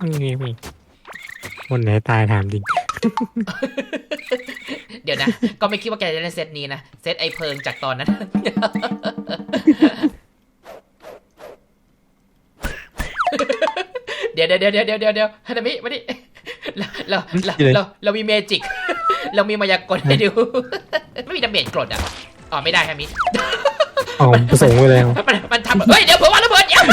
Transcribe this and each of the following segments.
มันมีมีคนไหนตายถามจริง เดี๋ยวนะ ก็ไม่คิดว่าแกจะเล่นเซตนี้นะ เซตไอเพิงจากตอนนั้น เดี๋ยวเดี๋ยวเดี๋ยวเดี๋ยวเดี๋ยวเดี๋ยวฮานามิมาดิเราเราเราเรามีเมจิก เรามีมายากลให้ดู ไม่มีดาเมจกรดอะอ๋อไม่ได้ฮามิอ๋อประสงค์ไปแล้วมันมันทำเฮ้ยเดี๋ยวผมว่าระเบิดเดี๋ยว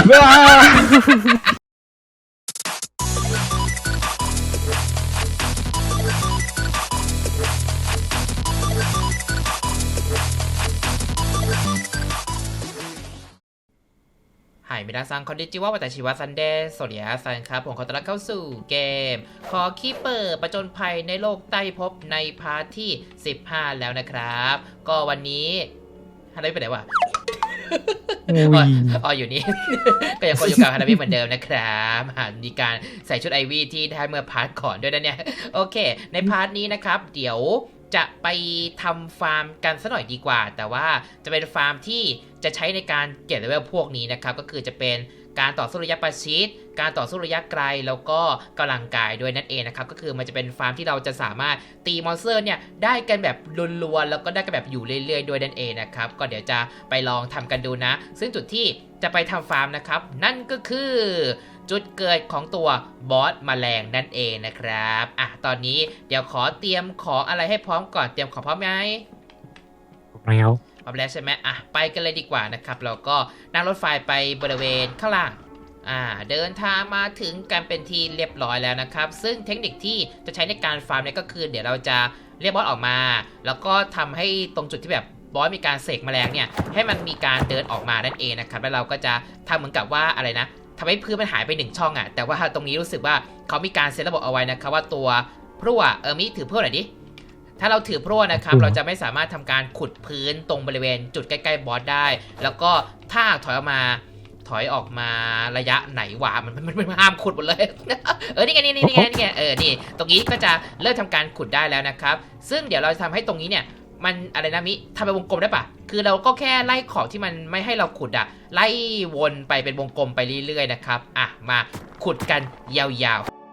มินาซังคอนดิจิวะวัตชิวะซันเดย์สวัสดีครับซันครับ ผมขอต้อนรับเข้าสู่เกม ขอคีเปอร์ประจนภัยในโลกใต้ภพในพาร์ทที่ 15 แล้วนะครับ ก็วันนี้ฮานามิไปไหนวะอุ้ยอ๋ออยู่นี่ ก็ยังคงอยู่กับฮานามิเหมือนเดิมนะครับอ่ามีการใส่ชุดไอวีที่ได้เมื่อพาร์ทก่อนด้วยนะเนี่ย โอเค ในพาร์ทนี้นะครับ เดี๋ยว จะไปทำฟาร์มกันสัหน่อยดีกว่า แต่ว่าจะเป็นฟาร์มที่จะใช้ในการเก็บเลเวลพวกนี้นะครับ ก็คือจะเป็นการต่อสู้ระยะประชิด การต่อสู้ระยะไกล แล้วก็กำลังกายด้วยนั่นเองนะครับ ก็คือมันจะเป็นฟาร์มที่เราจะสามารถตีมอนสเตอร์เนี่ยได้กันแบบรัวๆแล้วก็ได้กันแบบอยู่เรื่อยๆด้วยนั่นเองนะครับ ก็เดี๋ยวจะไปลองทำกันดูนะ ซึ่งจุดที่จะไปทำฟาร์มนะครับ นั่นก็คือ จุดเกิดของตัวบอสแมลงนั่นเองนะครับอะตอนนี้เดี๋ยวขอเตรียมของอะไรให้พร้อมก่อนเตรียมของพร้อมไหมแล้วพร้อมแล้วใช่ไหมอะไปกันเลยดีกว่านะครับเราก็นั่งรถไฟไปบริเวณข้างล่างอ่าเดินทางมาถึงกันเป็นที่เรียบร้อยแล้วนะครับ ซึ่งเทคนิคที่จะใช้ในการฟาร์มเนี่ยก็คือเดี๋ยวเราจะเรียกบอสออกมา แล้วก็ทำให้ตรงจุดที่แบบบอสมีการเสกแมลงเนี่ยให้มันมีการเดินออกมานั่นเองนะครับแล้วเราก็จะทำเหมือนกับว่าอะไรนะ ทำให้พื้นมันหายไปหนึ่งช่องอะ่ะ แต่ว่าตรงนี้รู้สึกว่าเขามีการเซตระบบเอาไว้นะครับว่าตัวพรั่วเออมิถือพรั่วหน่อยดิถ้าเราถือพรั่วนะครับเราจะไม่สามารถทำการขุดพื้นตรงบริเวณจุดใกล้ๆบอสได้ แล้วก็ถ้าถอยออกมาถอยออกมาระยะไหนวะมันมันมันมันห้ามขุดหมดเลย เออนี่ไงนี่นี่นี่ไงนี่ไงเออนี่ตรงนี้ก็จะเริ่มทำการขุดได้แล้วนะครับ ซึ่งเดี๋ยวเราจะทำให้ตรงนี้เนี่ย มันอะไรนะมิทำเป็นวงกลมได้ปะคือเราก็แค่ไล่ขอบที่มันไม่ให้เราขุดอะไล่วนไปเป็นวงกลมไปเรื่อยๆนะครับ อะมาขุดกันยาวๆ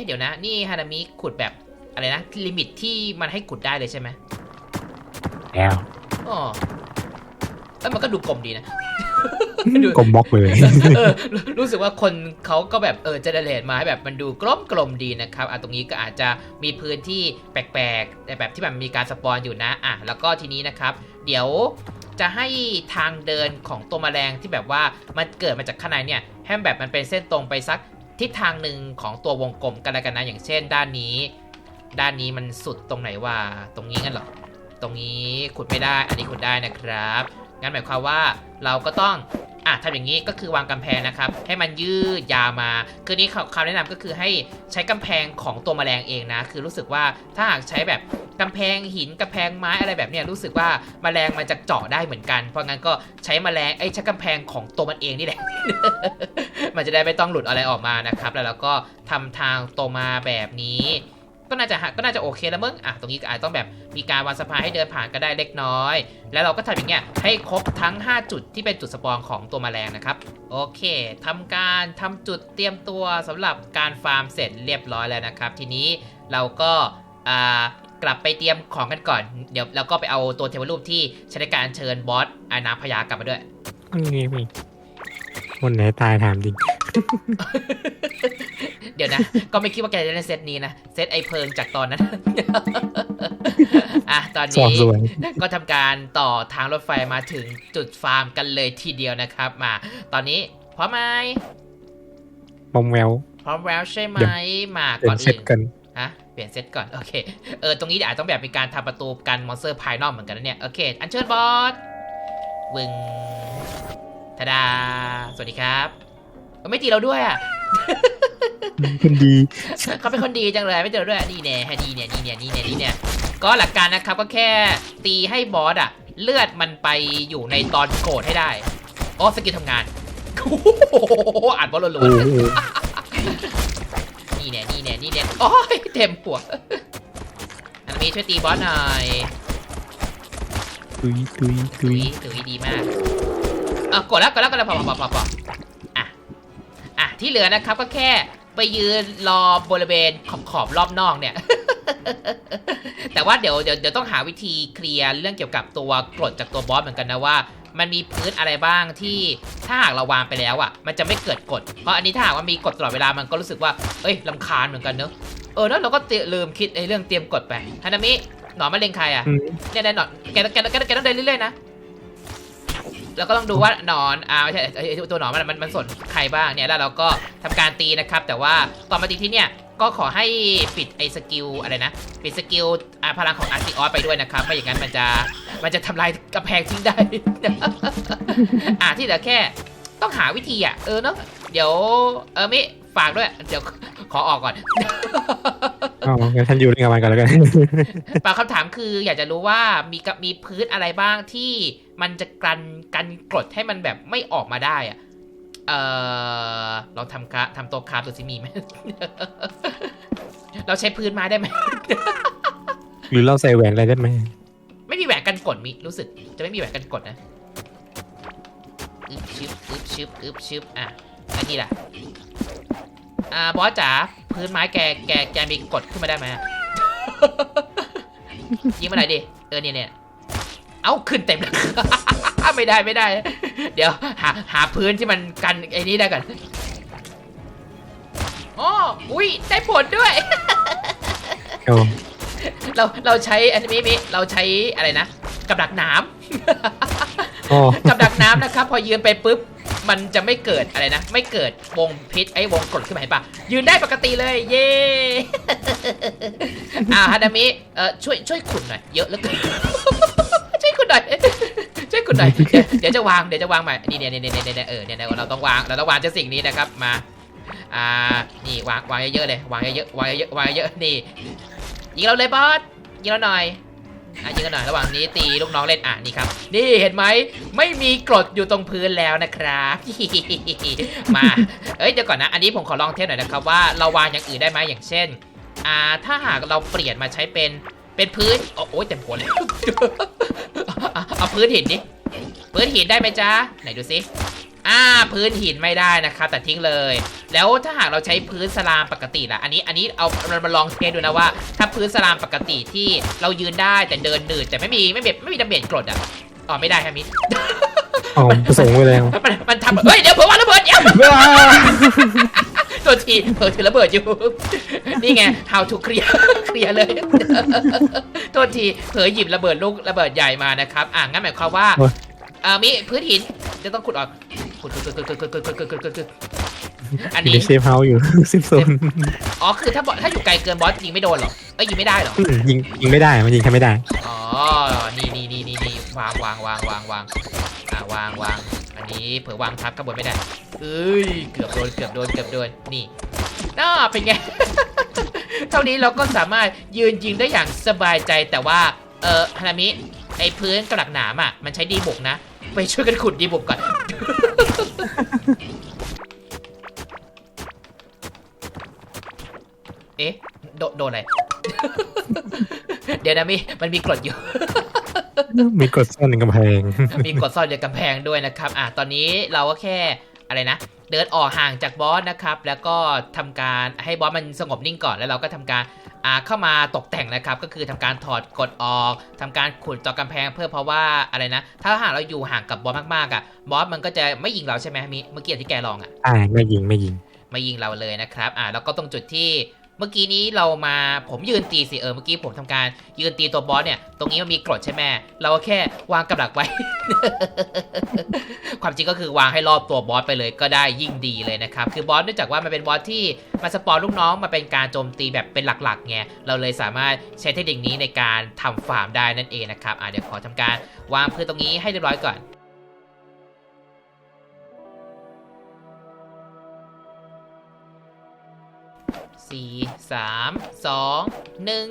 เอ๊ะเดี๋ยวนะ นี่ฮานามิขุดแบบอะไรนะ ลิมิตที่มันให้ขุดได้เลยใช่ไหมแล้วอ๋อเอ้ยมันก็ดูกลมดีนะ ดู กลมบล็อกเลย เออรู้รู้สึกว่าคนเขาก็แบบเออเจเนเรตมาให้แบบมันดูกลมกลมๆดีนะครับอะตรงนี้ก็อาจจะมีพื้นที่แปลกๆแต่แบบที่แบบมีการสปอนอยู่นะอะแล้วก็ทีนี้นะครับ เดี๋ยวจะให้ทางเดินของตัวแมลงที่แบบว่ามันเกิดมาจากข้างในเนี่ยให้แบบมันเป็นเส้นตรงไปสัก ทิศทางหนึ่งของตัววงกลมกันแล้วกันนะอย่างเช่น ด้านนี้ ด้านนี้มันสุดตรงไหนว่าตรงนี้งั้นหรอตรงนี้ขุดไม่ได้อันนี้ขุดได้นะครับงั้นหมายความว่าเราก็ต้อง อะทำอย่างนี้ก็คือวางกำแพงนะครับ ให้มันยืดยาวมา คือนี้คำแนะนำก็คือให้ใช้กำแพงของตัวแมลงเองนะ คือรู้สึกว่าถ้าหากใช้แบบกำแพงหินกำแพงไม้อะไรแบบเนี้ยรู้สึกว่าแมลงมันจะเจาะได้เหมือนกัน เพราะงั้นก็ใช้แมลงไอ้ใช้กำแพงของตัวมันเองนี่แหละ มันจะได้ไม่ต้องหลุดอะไรออกมานะครับ แล้วเราก็ทำทางตรงมาแบบนี้ ก็น่าจะหาก็น่าจะโอเคแล้วมึงอะตรงนี้ก็อาจต้องแบบมีการวางสะพานให้เดินผ่านก็ได้เล็กน้อย แล้วเราก็ทำอย่างเงี้ยให้ครบทั้ง 5 จุดที่เป็นจุดสปอนของตัวแมลงนะครับโอเคทำการทำจุดเตรียมตัวสำหรับการฟาร์มเสร็จเรียบร้อยแล้วนะครับ ทีนี้เราก็อ่ากลับไปเตรียมของกันก่อน เดี๋ยวเราก็ไปเอาตัวเทวรูปที่ใช้ในการเชิญบอสอานาพยากลับมาด้วยมันมีมีคนไหนตายถามจริงเดี๋ยวนะ ก็ไม่คิดว่าแกจะเล่นเซตนี้นะ เซตไอเพิงจากตอนนั้น อะ ตอนสอบนี้สวยก็ทำการต่อทางรถไฟมาถึงจุดฟาร์มกันเลยทีเดียวนะครับ มา ตอนนี้พร้อมไหมบอมแววพร้อมแล้วใช่ไหมเดี๋ยวมาเปลี่ก่ยอนนเสร็จอื่นกันฮะเปลี่ยนเซตก่อน โอเค เออ ตรงนี้เดี๋ยวอาจต้องแบบมีการทำประตูกันมอนสเตอร์ภายนอกเหมือนกันนะเนี่ย โอเค อันเชิญบอสวึงทาดา สวัสดีครับเออไม่ตีเราด้วยอะ คนดี เขาเป็นคนดีจังเลยไม่เจอด้วยนี่แน่ดีเนี่ยนี่เนี่ยนี่เนี่ยนี่เนี่ยนี่เนี่ยก็หลักการนะครับก็แค่ตีให้บอสอะเลือดมันไปอยู่ในตอนโกรธให้ได้อ๋อสกิลทำงานโอ้โหอ่านบอลลูโอ้นโหนี่เนี่ยนี่เนี่ยนี่เนี่ยโอ้ยเต็มหัวอันนี้ช่วยตีบอสหน่อยตุยตุยตุตุยยตุยดีมากอะกดแล้วกดแล้วกดแล้วพอพอพอพออะอะที่เหลือนะครับก็แค่ ไปยืนรอบริเวณขอบขอบๆรอบนอกเนี่ย แต่ว่าเดี๋ยวเดี๋ยวเดี๋ยวต้องหาวิธีเคลียร์เรื่องเกี่ยวกับตัวกรดจากตัวบอสเหมือนกันนะว่า มันมีพื้นอะไรบ้างที่ถ้าหากเราวางไปแล้วอะ มันจะไม่เกิดกฎเพราะอันนี้ถ้าหากว่ามีกฎตลอดเวลามันก็รู้สึกว่าเอ้ยลำคาญเหมือนกันเนอะเออแล้วเราก็เตะลืมคิดไอ้เรื่องเตรียมกฎไปฮานามิหนอนมะเร็งใครอะอืมเนี่ยเนี่ยหนอนแกแกแกแกต้องเดินเรื่อยๆนะ แล้วก็ต้องดูว่าหนอนอ่าไม่ใช่ไอ้ไอ้ตัวหนอนมันมันมันสนใครบ้างเนี่ยแล้วเราก็ทำการตีนะครับ แต่ว่าตอนมาตีที่เนี่ยก็ขอให้ปิดไอ้สกิลอะไรนะ ปิดสกิลอ่าพลังของอาร์ติออสไปด้วยนะครับไม่อย่างนั้นมันจะมันจะทำลายกระแพงทิ้งได้อ่าที่เหลือแค่ต้องหาวิธีอะเออเนาะเดี๋ยวเออมิฝากด้วย เดี๋ยว ขอออกก่อน อ๋องั้นฉันอยู่ในกับมันก่อนแล้วกันเปล่าคำถามคืออยากจะรู้ว่ามีกับมีพื้นอะไรบ้างที่มันจะกันกันกรดให้มันแบบไม่ออกมาได้อะเออลองทำคาทำตัวคาร์บดูสิมีไหม เราใช้พื้นไม้ได้ไหม หรือเราใส่แหวนอะไรได้ไหมไม่มีแหวนกันกดมีรู้สึกจะไม่มีแหวนกันกดนะ อึบชึบอึบชึบอึบชึบอะอันนี้ล่ะ อ่าบอสจ๋าพื้นไม้แกแกแกมีกดขึ้นมาได้ไหมอะยิงมาหน่อยดิเออเนี่ยเนี่ยเอ้าขึ้นเต็มเลยไม่ได้ไม่ได้ เดี๋ยวหาหาพื้นที่มันกันไอ้นี้ได้ก่อนอ๋ออุ้ยได้ผลด้วยโอ้เราเราใช้อันนี้มิเราใช้อะไรนะ กับดักน้ำโอ้กับดักน้ำนะครับ พอยืนไปปุ๊บ มันจะไม่เกิดอะไรนะ ไม่เกิดวงพิษไอ้วงกรดขึ้นมาเห็นปะยืนได้ปกติเลย เย่อ่าฮานามิเออช่วยช่วยขุดหน่อยเยอะเหลือเกินช่วยขุดหน่อยช่วยขุดหน่อยเดี๋ยวเดี๋ยวจะวางเดี๋ยวจะวางใหม่นี่เนี่ยเนี่ยเนี่ยเนี่ยเออเนี่ยเนี่ยเราต้องวางเราต้องวางเจ้าสิ่งนี้นะครับมาอ่านี่วางวางเยอะๆเลยวางเยอะๆวางเยอะๆวางเยอะๆนี่ยิงเราเลยบอสยิงเราหน่อย อะยิงกันหน่อยระหว่างนี้ตีลูกน้องเล่นอะนี่ครับ นี่เห็นไหมไม่มีกรดอยู่ตรงพื้นแล้วนะครับมาเอ้ยเดี๋ยวก่อนนะ อันนี้ผมขอลองเทสหน่อยนะครับว่าเราวางอย่างอื่นได้ไหมอย่างเช่นอ่าถ้าหากเราเปลี่ยนมาใช้เป็นเป็นพื้นโอ้โอ้ยเต็มหัวเลยเอาพื้นหินดิพื้นหินได้ไหมจ๊ะไหนดูสิ อ่าพื้นหินไม่ได้นะครับแต่ทิ้งเลย แล้วถ้าหากเราใช้พื้นสลามปกติล่ะอันนี้อันนี้เอาเรามาลองเทสดูนะว่า ถ้าพื้นสลามปกติที่เรายืนได้แต่เดินหนืดแต่ไม่มีไม่มีไม่มีดาเมจกรดอะอ๋อไม่ได้ครับมิดอ๋อประสงค์ไปแล้วมันมันทำเฮ้ยเดี๋ยวเผื่อวางระเบิดเดี๋ยวตัวทีเผื่อถือระเบิดอยู่ นี่ไง how to เคลียร์เคลียร์เลย โทษทีเผลอหยิบระเบิดลูกระเบิดใหญ่มานะครับ อะงั้นหมายความว่า โอ้ยอ่ามีพื้นหินจะต้องขุดออกขุดขุดขุดขุดขุดขุดขุดขุดขุดขุดขุดอันอยู่นี้ในเซฟเฮาส์อยู่ซิมโซนอ๋อคือถ้าบอถ้าอยู่ไกลเกินบอสยิงไม่โดนเหรอเอ้ยยิงไม่ได้เหรออืมยิงยิงไม่ได้มันยิงแค่ไม่ได้อ๋อนี่นี่นี่นี่นี่วางวางวางวางวางอ่าวางวางอันนี้เผื่อวางทับข้างบนไม่ได้เอ้ยเกือบโดนเกือบโดนเกือบโดนนี่น่าเป็นไง เท่านี้เราก็สามารถยืนยิงได้อย่างสบายใจแต่ว่าเออฮานามิไอ้พื้นกระดักหนามอะมันใช้ดีบุกนะ ไปช่วยกันขุดดีบุกก่อน เอ๊ะ โดโดนอะไร เดี๋ยวนะมิมันมีกรดอยู่ มีกดซ่อนในกำแพง มีกดซ่อนอยู่กำแพงด้วยนะครับ อะ ตอนนี้เราก็แค่อะไรนะ เดินออกห่างจากบอสนะครับ แล้วก็ทำการให้บอสมันสงบนิ่งก่อนแล้วเราก็ทำการอ่าเข้ามาตกแต่งนะครับ ก็คือทำการถอดกดออกทำการขุดเจาะกำแพงเพื่อเพราะว่าอะไรนะ ถ้าหากเราอยู่ห่างกับบอสมากๆอะบอสมันก็จะไม่ยิงเราใช่ไหมมิเมื่อกี้ที่แกลองอะใช่ไม่ยิงไม่ยิงมายิงเราเลยนะครับอ่าแล้วก็ตรงจุดที่ เมื่อกี้นี้เรามาผมยืนตีสิเออเมื่อกี้ผมทำการยืนตีตัวบอสเนี่ย ตรงนี้มันมีกรดใช่ไหมเราก็แค่วางกับดักไว้ ความจริงก็คือวางให้รอบตัวบอสไปเลยก็ได้ยิ่งดีเลยนะครับ คือบอสเนื่องจากว่ามันเป็นบอสที่มาสปอนลูกน้องมาเป็นการโจมตีแบบเป็นหลักๆไงเราเลยสามารถใช้เทคนิคนี้ในการทำฟาร์มได้นั่นเองนะครับอ่าเดี๋ยวขอทำการวางพื้นตรงนี้ให้เรียบร้อยก่อน อสี่สามสองหนึ่ง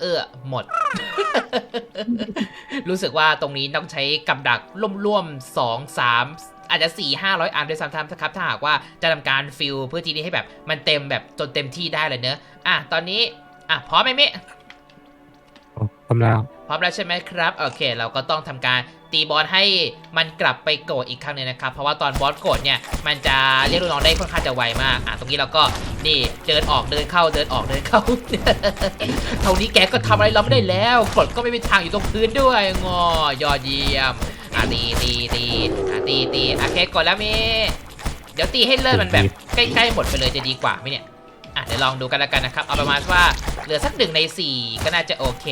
เออหมด รู้สึกว่าตรงนี้ต้องใช้กับดักร่วมๆสองสามอาจจะสี่ห้าร้อยอันด้วยซ้ำๆนะครับ ถ้าหากว่าจะทำการฟิลเพื่อทีนี้ให้แบบมันเต็มแบบจนเต็มที่ได้เลยเนอะอะ ตอนนี้ อะพร้อมไหมเมะโอ้ทำแล้ว พร้อมแล้วใช่ไหมครับ โอเค เราก็ต้องทำการตีบอสให้มันกลับไปโกรธอีกครั้งนึงนะครับ เพราะว่าตอนบอสโกรธเนี่ย มันจะเรียกลูกน้องได้ค่อนข้างจะไวมาก อะ ตรงนี้เราก็นี่เดินออกเดินเข้าเดินออกเดินเข้า เท่านี้แกก็ทำอะไรเราไม่ได้แล้วกดก็ไม่มีทางอยู่ตรงพื้นด้วยงอยอดเยี่ยมอะตีตีตีอะตีตีอะแค่กดแล้วมีเดี๋ยวตีให้เลิศมันแบบใกล้ๆหมดไปเลยจะดีกว่าไหมเนี่ยอะเดี๋ยวลองดูกันแล้วกันนะครับ เอาประมาณว่าเหลือสักหนึ่งในสี่ก็น่าจะโอเค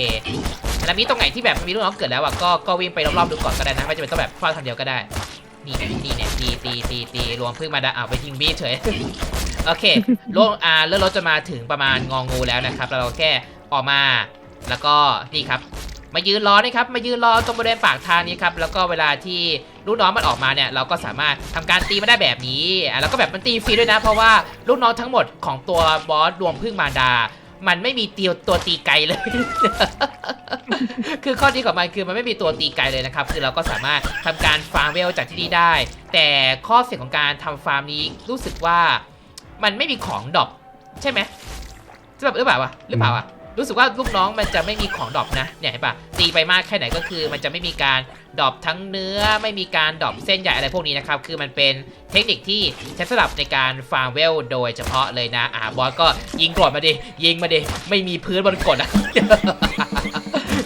แล้วมีตรงไหนที่แบบมีลูกน้องเกิดแล้วอะก็ก็วิ่งไปรอบๆดูก่อนก็ได้นะไม่จำเป็นต้องแบบฟาดทันเดียวก็ได้นี่เนี่ยนี่เนี่ยตีตีตีตีรวมพึ่งมาดาเอาไปทิ้งบีเฉยโอเคลงอ่าเลื่อนรถจะมาถึงประมาณงองูแล้วนะครับเราแค่ออกมาแล้วก็นี่ครับ มายืนรอนะครับมายืนรอตรงบริเวณปากทางนี้ครับแล้วก็เวลาที่ลูกน้องมันออกมาเนี่ยเราก็สามารถทำการตีมันได้แบบนี้อะแล้วก็แบบมันตีฟรีด้วยนะ เพราะว่าลูกน้องทั้งหมดของตัวบอสรวมพึ่งมาดา มันไม่มีตีตัวตีไกลเลย คือข้อดีของมันคือมันไม่มีตัวตีไกลเลยนะครับ คือเราก็สามารถทำการฟาร์มเวลจากที่นี่ได้ แต่ข้อเสียของการทำฟาร์มนี้รู้สึกว่ามันไม่มีของดรอปใช่ไหมใช่แบบหรือเปล่าวะหรือเปล่าวะ รู้สึกว่าลูกน้องมันจะไม่มีของดรอปนะเนี่ยเห็นปะตีไปมากแค่ไหนก็คือ มันจะไม่มีการดรอปทั้งเนื้อไม่มีการดรอปเส้นใหญ่อะไรพวกนี้นะครับคือมันเป็นเทคนิคที่ใช้สำหรับในการฟาร์มเวลโดยเฉพาะเลยนะอ่าบอสก็ยิงกรดมาดิยิงมาดิไม่มีพื้นบนกดอะ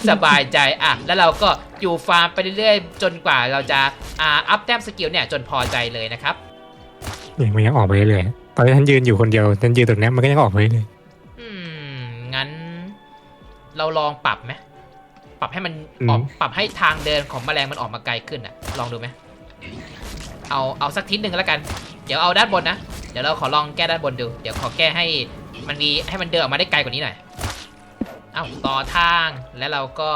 สบายใจอะแล้วเราก็อยู่ฟาร์มไปเรื่อยๆ จนกว่าเราจะอ่าอัพแต้มสกิลเนี่ยจนพอใจเลยนะครับเนี่ยมันยังออกไปเรื่อยๆตอนที่ฉันยืนอยู่คนเดียวฉันยืนตรงนี้มันก็ยังออกไปเรื่อย เราลองปรับไหมปรับให้มันออกปรับให้ทางเดินของแมลงมันออกมาไกลขึ้นอะ ลองดูไหมเอาเอาสักทิศหนึ่งแล้วกัน เดี๋ยวเอาด้านบนนะเดี๋ยวเราขอลองแก้ด้านบนดู เดี๋ยวขอแก้ให้มันมีให้มันเดินออกมาได้ไกลกว่านี้หน่อยเอาต่อทางแล้วเราก็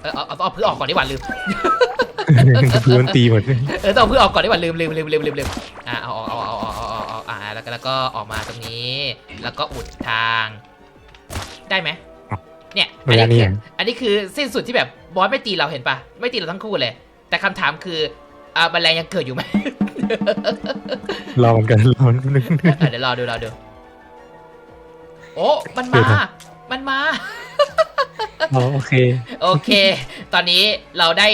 เออเอาเอาเอาเพื่อออกก่อนดีกว่าลืมๆพื้นมันตีหมดเลยเออต้องเอาเพื่อออกก่อนดีกว่าลืมลืมลืมลืมลืมลืมอ่าเอาเอาเอาเอาเอาเอาเอาอ่าแล้วก็แล้วก็ออกมาตรงนี้ แล้วก็อุดทาง ได้ไหม เนี่ยระยะคืนี้ออะอันนี้คือสิ้นสุดที่แบบบอสไม่ตีเราเห็นปะไม่ตีเราทั้งคู่เลย แต่คำถามคืออ่าแมลงยังเกิดอยู่ไหมรอมันกันรอมันนึงอะเดี๋ยวรอดูรอดูโอ้มันเกิมาดอะไรมันมาอ๋อโอเค โอเค ตอนนี้เราได้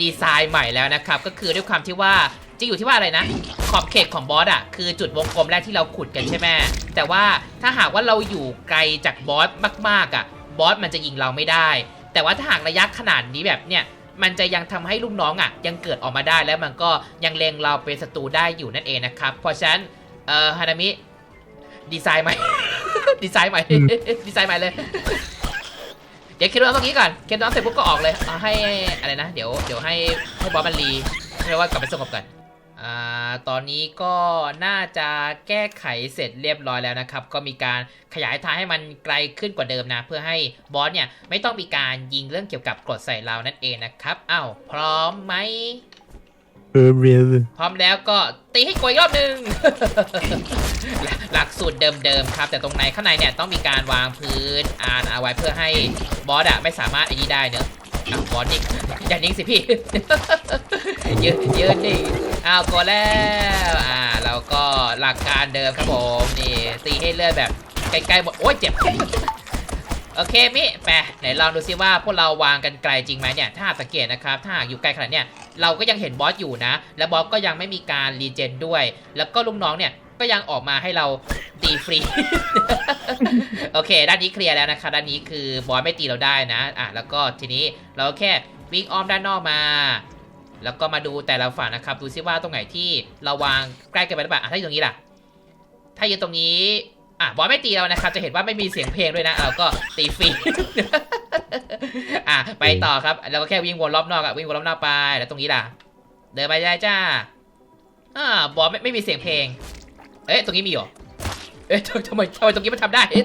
ดีไซน์ใหม่แล้วนะครับ ก็คือด้วยความที่ว่าจะอยู่ที่ว่าอะไรนะ ขอบเขตของบอสอะ คือจุดวงกลมแรกที่เราขุดกันใช่ไหมแต่ว่าถ้าหากว่าเราอยู่ไกลจากบอสมากๆอะ บอสมันจะยิงเราไม่ได้ แต่ว่าถ้าหากระยะขนาดนี้แบบเนี้ยมันจะยังทำให้ลูกน้องอะยังเกิดออกมาได้แล้วมันก็ยังเลงเราเป็นศัตรูได้อยู่นั่นเองนะครับเพราะฉะนั้นเอ่อฮานามิดีไซน์ใหม่ ดีไซน์ใหม่ดีไซน์ใหม่เลย เดี๋ยวเคลียร์น้องตรงนี้ก่อนเคลียร์น้องเสร็จปุ๊บก็ออกเลยเอาให้อะไรนะ เดี๋ยวเดี๋ยวให้ให้บอสมันรีเรียกว่ากลับไปสงบก่อน อ่าตอนนี้ก็น่าจะแก้ไขเสร็จเรียบร้อยแล้วนะครับ ก็มีการขยายทางให้มันไกลขึ้นกว่าเดิมนะ เพื่อให้บอสเนี่ยไม่ต้องมีการยิงเรื่องเกี่ยวกับกรดใส่เรานั่นเองนะครับอ้าวพร้อมไหมเออเรียลพร้อมแล้วก็ตีให้กวยอีกรอบหนึ่ง หลักสูตรเดิมๆครับ แต่ตรงในข้างในเนี่ยต้องมีการวางพื้นอ่านเอาไว้เพื่อให้บอสอะไม่สามารถไอ้นี่ได้เนอะ อ้าวบอสนิ่งอย่านิ่งสิพี่ ยืนยืนนิ่งอ้าวกดแล้ว อ่าแล้วก็หลักการเดิมครับผมนี่ตีให้เลือดแบบใกล้ๆหมดโอ้ยเจ็บโอเคมิแปะไหนลองดูซิว่าพวกเราวางกันไกลจริงไหมเนี่ย ถ้าสังเกตนะครับ ถ้าอยู่ไกลขนาดเนี้ยเราก็ยังเห็นบอสอยู่นะ และบอสก็ยังไม่มีการรีเจนด้วย แล้วก็ลูกน้องเนี่ย ก็ยังออกมาให้เราตีฟรี โอเค ด้านนี้เคลียร์แล้วนะคะด้านนี้คือบอสไม่ตีเราได้นะ อะ แล้วก็ทีนี้เราแค่วิ่งอ้อมด้านนอกมา แล้วก็มาดูแต่ละฝั่งนะครับ ดูซิว่าตรงไหนที่เราวางใกล้กันไปหรือเปล่าอะถ้าอยู่ตรงนี้ล่ะ ถ้าอยู่ตรงนี้ อะ บอสไม่ตีเรานะครับ จะเห็นว่าไม่มีเสียงเพลงด้วยนะ เราก็ตีฟรี อะ ไปต่อครับ เราก็แค่วิ่งวนรอบนอกอะวิ่งวนรอบนอกไป แล้วตรงนี้ล่ะ เดินไปได้จ้า อ่า บอสไม่ไม่มีเสียงเพลง เอ๊ะตรงนี้มีเหรอ เอ๊ะทำทำไมทำไมตรงนี้มันทำได้เอ๊ะ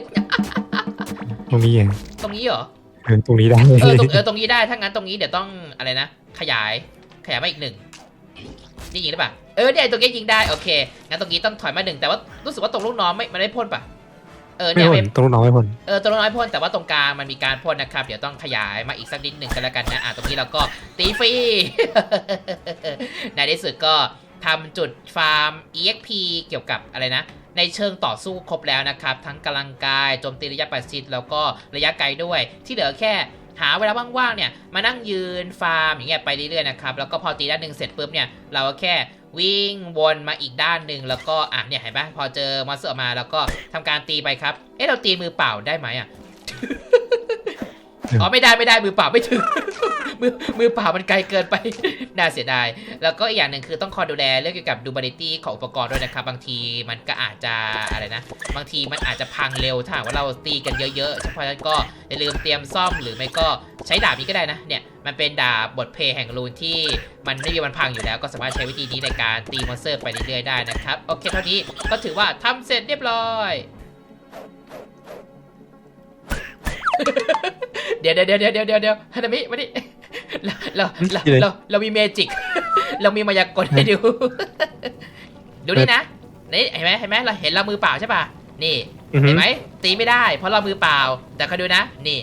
ตรงนี้เองตรงนี้เหรอ เออตรงนี้ได้เออตรงเออตรงนี้ได้ถ้างั้นตรงนี้เดี๋ยวต้องอะไรนะ ขยายขยายมาอีกหนึ่งนี่ยิงได้ปะเออเนี่ยตรงนี้ยิงได้โอเคงั้นตรงนี้ต้องถอยมาหนึ่งแต่ว่ารู้สึกว่าตรงลูกน้องไม่มันไม่พ่นปะเออไม่เนี่ยพ่ไม่นตรงน้องไม่พ่นเออตัวน้อยพ่นแต่ว่าตรงกลางมันมีการพ่นนะครับเดี๋ยวต้องขยายมาอีกสักนิดหนึ่งกันแล้วกันนะอะตรงนี้เราก็ตีฟรี ในที่สุดก็ ทำจุดฟาร์ม EXP เกี่ยวกับอะไรนะ ในเชิงต่อสู้ครบแล้วนะครับ ทั้งกำลังกายโจมตีระยะประชิดแล้วก็ระยะไกลด้วย ที่เหลือแค่หาเวลาว่างๆเนี่ยมานั่งยืนฟาร์มอย่างเงี้ยไปเรื่อยๆนะครับแล้วก็พอตีด้านหนึ่งเสร็จปุ๊บเนี่ยเราก็แค่วิ่งวนมาอีกด้านหนึ่งแล้วก็อะเนี่ยเห็นปะพอเจอมอนสเตอร์มาแล้วก็ทำการตีไปครับ เอ๊ะเราตีมือเปล่าได้ไหมอะ อ๋อไม่ได้ไม่ได้มือเปล่าไม่ถึง มือมือเปล่ามันไกลเกินไป น่าเสียดาย แล้วก็อีกอย่างหนึ่งคือต้องคอยดูแลเรื่องเกี่ยวกับดูบาริตี้ของอุปกรณ์ด้วยนะครับ บางทีมันก็อาจจะอะไรนะ บางทีมันอาจจะพังเร็วถ้าหากว่าเราตีกันเยอะๆเฉพาะนั้นก็อย่าลืมเตรียมซ่อมหรือไม่ก็ใช้ดาบนี้ก็ได้นะเนี่ยมันเป็นดาบบทเพลย์แห่งรูนที่มันไม่มีวันพังอยู่แล้วก็สามารถใช้วิธีนี้ในการตีมอนสเตอร์ไปเรื่อยๆได้นะครับโอเคเท่านี้ก็ถือว่าทำเสร็จเรียบร้อย เดี๋ยวเดี๋ยวเดี๋ยวเดี๋ยวเดี๋ยวเดี๋ยวฮานามิมาดิเราเราเราเราเรามีเมจิก เรามีมายากลให้ดู ดูนี่นะนี่เห็นไหมเห็นไหมเราเห็นเรามือเปล่าใช่ป่ะนี่อือฮึเห็นไหมตีไม่ได้ เพราะเรามือเปล่า แต่คอยดูนะ นี่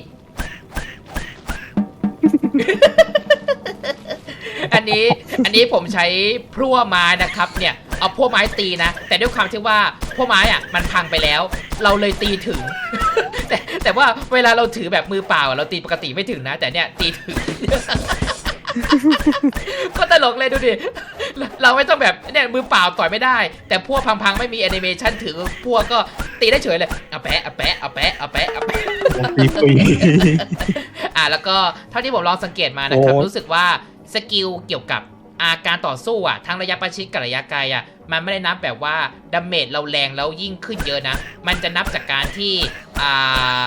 อันนี้อันนี้ผมใช้พลั่วไม้นะครับ เนี่ยเอาพลั่วไม้ตีนะ แต่ด้วยความที่ว่าพลั่วไม้อะมันพังไปแล้ว เราเลยตีถึง แต่แต่ว่าเวลาเราถือแบบมือเปล่าอะเราตีปกติไม่ถึงนะ แต่เนี่ยตีถึง ก็ตลกเลยดูดิเราเราไม่ต้องแบบเนี่ยมือเปล่าต่อยไม่ได้ แต่พวกพังๆไม่มีแอนิเมชันถือพวกก็ตีได้เฉยเลยเอาแปะเอาแปะเอาแปะเอาแปะเอาแปะตีฟรีอะแล้วก็เท่าที่ผมลองสังเกตมานะครับโอ้รู้สึกว่าสกิลเกี่ยวกับอาการต่อสู้อะทั้งระยะประชิดกับระยะไกลอะมันไม่ได้นับแบบว่าดาเมจเราแรงแล้วยิ่งขึ้นเยอะนะ มันจะนับจากการที่ อ่า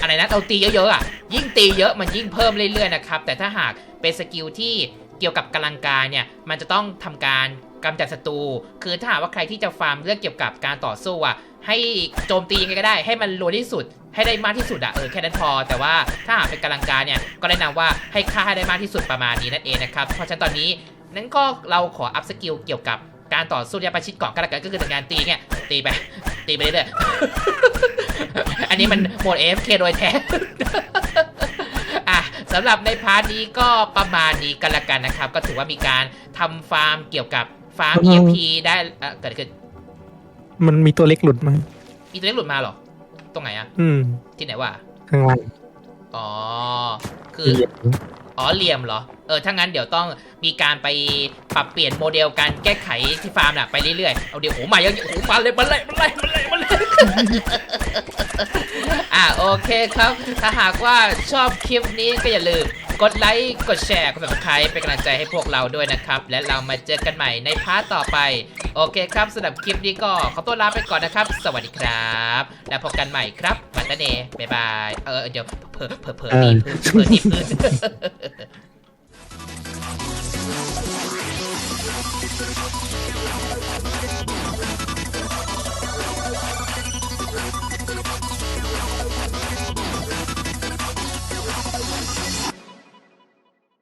อะไรนะเราตีเยอะๆอะยิ่งตีเยอะมันยิ่งเพิ่มเรื่อยๆนะครับแต่ถ้าหากเป็นสกิลที่เกี่ยวกับกำลังกายเนี่ยมันจะต้องทำการกำจัดศัตรู คือถ้าหากว่าใครที่จะฟาร์มเรื่องเกี่ยวกับการต่อสู้อะ ให้โจมตียังไงก็ได้ ให้มันรวที่สุด ให้ได้มากที่สุดอะเออแค่นั้นพอ แต่ว่าถ้าหากเป็นกำลังกายเนี่ย ก็แนะนำว่าให้ค่าให้ได้มากที่สุดประมาณนี้นั่นเองนะครับ เพราะฉะนั้นตอนนี้ นั้นก็เราขออัพสกิลเกี่ยวกับการต่อสู้ระยะประชิดก่อนก็แล้วกันก็คือการตีเนี่ยตีไป ตีไปเรื่อยๆอันนี้มันโหมด AFK โดยแท้อะสำหรับในพาร์ทนี้ก็ประมาณนี้กันละกันนะครับ ก็ถือว่ามีการทำฟาร์มเกี่ยวกับฟาร์ม EMP ได้เอ่อเกิดขึ้น มันมีตัวเล็กหลุดมา มีตัวเล็กหลุดมาเหรอ ตรงไหนอะอืม ที่ไหนวะข้างล่างอ๋อ คือเหยียบ อ๋อเหลี่ยมเหรอ เออ ถ้างั้นเดี๋ยวต้องมีการไปปรับเปลี่ยนโมเดลการแก้ไขที่ฟาร์มน่ะไปเรื่อยๆ เอาเดี๋ยวโอ้มาเยอะโอ้มาเลยมาเลยมาเลยมาเลยมาเลยอะโอเคครับ ถ้าหากว่าชอบคลิปนี้ก็อย่าลืมกดไลค์ กดแชร์ กด subscribe เป็นกำลังใจให้พวกเราด้วยนะครับ และเรามาเจอกันใหม่ในพาร์ทต่อไป โอเคครับสำหรับคลิปนี้ก็ขอตัวลาไปก่อนนะครับ สวัสดีครับ แล้วพบกันใหม่ครับ แล้วเด้บ๊ายบาย เออเดี๋ยวเผื่อเผื่อเผื่อหนีเผลอหนีพื้น